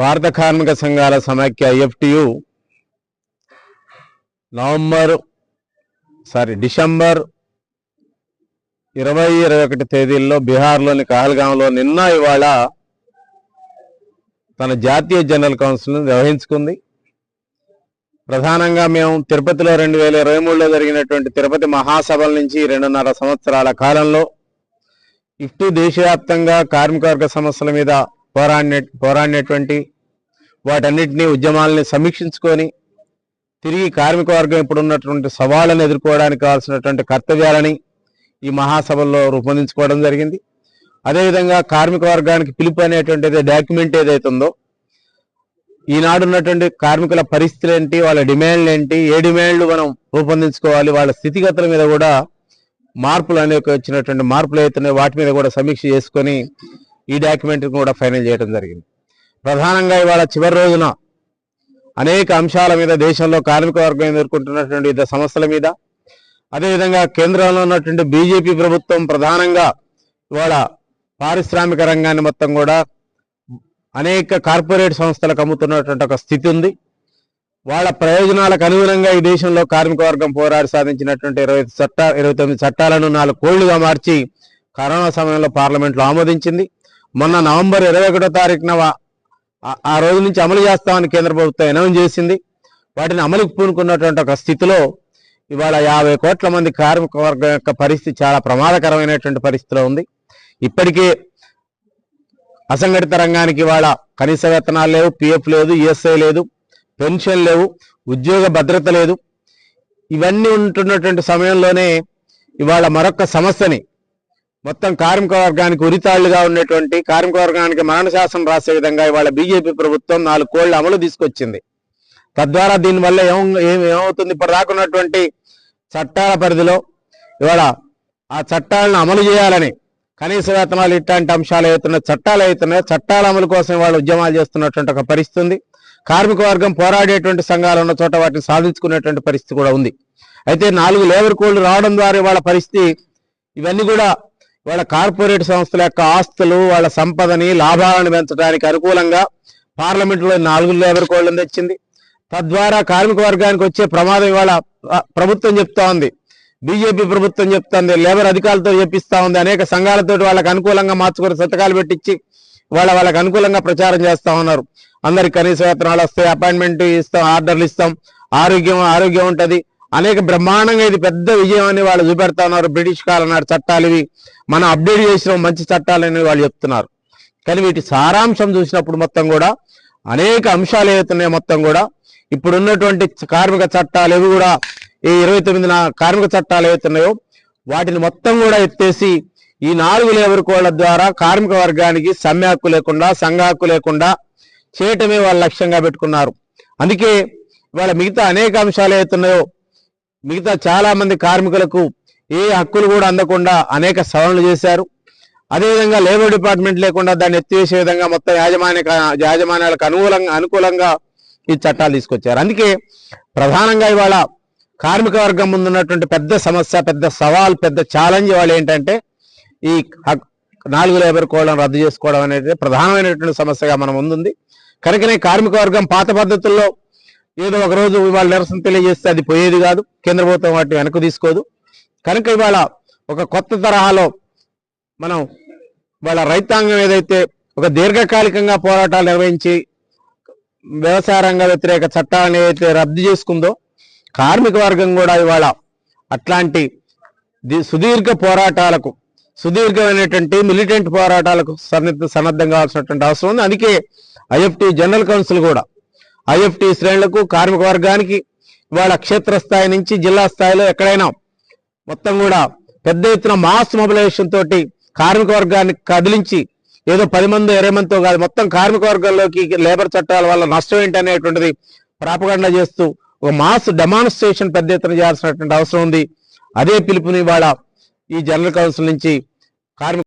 భారత కార్మిక సంఘాల సమాఖ్య ఐఎఫ్టియు నవంబర్ సారీ డిసెంబర్ ఇరవై ఇరవై ఒకటి తేదీల్లో బీహార్లోని కహల్గాంలో నిన్న ఇవాళ తన జాతీయ జనరల్ కౌన్సిల్ను నిర్వహించుకుంది. ప్రధానంగా మేము తిరుపతిలో రెండు వేల ఇరవై మూడులో జరిగినటువంటి తిరుపతి మహాసభల నుంచి రెండున్నర సంవత్సరాల కాలంలో ఇటు దేశవ్యాప్తంగా కార్మిక వర్గ సమస్యల మీద పోరాడిన పోరాడినటువంటి వాటన్నిటినీ ఉద్యమాలని సమీక్షించుకొని తిరిగి కార్మిక వర్గం ఇప్పుడు ఉన్నటువంటి సవాళ్ళను ఎదుర్కోవడానికి కావాల్సినటువంటి కర్తవ్యాలని ఈ మహాసభల్లో రూపొందించుకోవడం జరిగింది. అదేవిధంగా కార్మిక వర్గానికి పిలుపు అనేటువంటిది డాక్యుమెంట్ ఏదైతే ఉందో ఈనాడు ఉన్నటువంటి కార్మికుల పరిస్థితులు ఏంటి వాళ్ళ డిమాండ్లు ఏంటి ఏ డిమాండ్లు మనం రూపొందించుకోవాలి వాళ్ళ స్థితిగతుల మీద కూడా మార్పులు అనేక వచ్చినటువంటి మార్పులు అవుతున్నాయి వాటి మీద కూడా సమీక్ష చేసుకొని ఈ డాక్యుమెంట్ కూడా ఫైనల్ చేయడం జరిగింది. ప్రధానంగా ఇవాళ చివరి రోజున అనేక అంశాల మీద దేశంలో కార్మిక వర్గం ఎదుర్కొంటున్నటువంటి వివిధ సమస్యల మీద అదేవిధంగా కేంద్రంలో ఉన్నటువంటి బీజేపీ ప్రభుత్వం ప్రధానంగా ఇవాళ పారిశ్రామిక రంగాన్ని మొత్తం కూడా అనేక కార్పొరేట్ సంస్థలకు అమ్ముతున్నటువంటి ఒక స్థితి ఉంది. వాళ్ళ ప్రయోజనాలకు అనుగుణంగా ఈ దేశంలో కార్మిక వర్గం పోరాడి సాధించినటువంటి ఇరవై చట్ట ఇరవై తొమ్మిది చట్టాలను నాలుగు కోళ్ళుగా మార్చి కరోనా సమయంలో పార్లమెంట్లో ఆమోదించింది. మొన్న నవంబర్ ఇరవై ఒకటో తారీఖున ఆ- ఆ రోజు నుంచి అమలు చేస్తామని కేంద్ర ప్రభుత్వం అనౌన్స్ చేసింది. వాటిని అమలుకు పూనుకున్నటువంటి ఒక స్థితిలో ఇవాళ యాభై కోట్ల మంది కార్మిక వర్గం యొక్క పరిస్థితి చాలా ప్రమాదకరమైనటువంటి పరిస్థితిలో ఉంది. ఇప్పటికే అసంఘటిత రంగానికి ఇవాళ కనీస వేతనాలు లేవు పిఎఫ్ లేదు ఈఎస్ఐ లేదు. పెన్షన్ లేవు ఉద్యోగ భద్రత లేదు. ఇవన్నీ ఉంటున్నటువంటి సమయంలోనే ఇవాళ మరొక సమస్యని మొత్తం కార్మిక వర్గానికి ఉరితాళ్ళుగా ఉన్నటువంటి కార్మిక వర్గానికి మరణశాసనం రాసే విధంగా ఇవాళ బీజేపీ ప్రభుత్వం నాలుగు కోళ్ళు అమలు తీసుకొచ్చింది. తద్వారా దీనివల్ల ఏం ఏం- ఏమవుతుంది? ఇప్పుడు రాకున్నటువంటి చట్టాల పరిధిలో ఇవాళ ఆ చట్టాలను అమలు చేయాలని కనీస వేతనాలు ఇట్లాంటి అంశాలు అవుతున్నాయి చట్టాలు అవుతున్నాయి చట్టాల అమలు కోసం వాళ్ళు ఉద్యమాలు చేస్తున్నటువంటి ఒక పరిస్థితి కార్మిక వర్గం పోరాడేటువంటి సంఘాలు ఉన్న చోట వాటిని సాధించుకునేటువంటి పరిస్థితి కూడా ఉంది. అయితే నాలుగు లేబర్ కోడ్లు రావడం ద్వారా వాళ్ళ పరిస్థితి ఇవన్నీ కూడా వాళ్ళ కార్పొరేట్ సంస్థల యొక్క ఆస్తులు వాళ్ళ సంపదని లాభాలను పెంచడానికి అనుకూలంగా పార్లమెంట్లో నాలుగు లేబర్ కోడ్లను తెచ్చింది. తద్వారా కార్మిక వర్గానికి వచ్చే ప్రమాదం ఇవాళ ప్రభుత్వం చెప్తా ఉంది. బీజేపీ ప్రభుత్వం చెప్తుంది లేబర్ అధికారులతో చెప్పిస్తా ఉంది. అనేక సంఘాలతో వాళ్ళకి అనుకూలంగా మార్చుకొని సంతకాలు పెట్టించి వాళ్ళ వాళ్ళకి అనుకూలంగా ప్రచారం చేస్తా ఉన్నారు. అందరికి కనీస వేతనాలు వస్తాయి అపాయింట్మెంట్ ఇస్తాం ఆర్డర్లు ఇస్తాం. ఆరోగ్యం ఆరోగ్యం ఉంటుంది. అనేక బ్రహ్మాండంగా ఇది పెద్ద విజయం అని వాళ్ళు చూపెడతా ఉన్నారు. బ్రిటిష్ కాలం నాటి చట్టాలు ఇవి. మనం అప్డేట్ చేసిన మంచి చట్టాలని వాళ్ళు చెప్తున్నారు. కానీ వీటి సారాంశం చూసినప్పుడు మొత్తం కూడా అనేక అంశాలు ఏవైతున్నాయి మొత్తం కూడా ఇప్పుడు ఉన్నటువంటి కార్మిక చట్టాలు ఇవి కూడా ఈ ఇరవై తొమ్మిది కార్మిక చట్టాలు ఏవైతున్నాయో వాటిని మొత్తం కూడా ఎత్తేసి ఈ నాలుగు లేబర్ కోళ్ళ ద్వారా కార్మిక వర్గానికి సమ్మె హక్కు లేకుండా సంఘ హక్కు లేకుండా చేయటమే వాళ్ళ లక్ష్యంగా పెట్టుకున్నారు. అందుకే ఇవాళ మిగతా అనేక అంశాలు ఏవైతున్నాయో మిగతా చాలామంది కార్మికులకు ఏ హక్కులు కూడా అందకుండా అనేక సవరణలు చేశారు. అదేవిధంగా లేబర్ డిపార్ట్మెంట్ లేకుండా దాన్ని ఎత్తివేసే విధంగా మొత్తం యాజమాన్య యాజమాన్యాలకు అనుకూలంగా అనుకూలంగా ఈ చట్టాలు తీసుకొచ్చారు. అందుకే ప్రధానంగా ఇవాళ కార్మిక వర్గం ముందున్నటువంటి పెద్ద సమస్య పెద్ద సవాల్ పెద్ద ఛాలెంజ్ వాళ్ళు ఏంటంటే ఈ నాలుగు లేబర్ కోడ్లను రద్దు చేసుకోవడం అనేది ప్రధానమైనటువంటి సమస్యగా మన ముందుంది. కనుకనే కార్మిక వర్గం పాత పద్ధతుల్లో ఏదో ఒక రోజు ఇవాళ నిరసన తెలియజేస్తే అది పోయేది కాదు. కేంద్ర ప్రభుత్వం వాటిని వెనక్కి తీసుకోదు. కనుక ఇవాళ ఒక కొత్త తరహాలో మనం వాళ్ళ రైతాంగం ఏదైతే ఒక దీర్ఘకాలికంగా పోరాటాలు నిర్వహించి వ్యవసాయ రంగ వ్యతిరేక చట్టాలను ఏదైతే రద్దు చేసుకుందో కార్మిక వర్గం కూడా ఇవాళ అట్లాంటి సుదీర్ఘ పోరాటాలకు సుదీర్ఘమైనటువంటి మిలిటెంట్ పోరాటాలకు సన్నద్ధ సన్నద్ధం కావాల్సినటువంటి అవసరం ఉంది. అందుకే ఐఎఫ్టి జనరల్ కౌన్సిల్ కూడా ఐఎఫ్టీ శ్రేణులకు కార్మిక వర్గానికి వాళ్ళ క్షేత్రస్థాయి నుంచి జిల్లా స్థాయిలో ఎక్కడైనా మొత్తం కూడా పెద్ద ఎత్తున మాస్ మొబిలైజేషన్ తోటి కార్మిక వర్గాన్ని కదిలించి ఏదో పది మంది ఇరవై మందితో కాదు మొత్తం కార్మిక వర్గంలోకి లేబర్ చట్టాల వల్ల నష్టం ఏంటి అనేటువంటిది ప్రాపగండ చేస్తూ ఒక మాస్ డెమాన్స్ట్రేషన్ పెద్ద ఎత్తున చేయాల్సినటువంటి అవసరం ఉంది. అదే పిలుపుని ఇవాళ ఈ జనరల్ కౌన్సిల్ నుంచి కార్మిక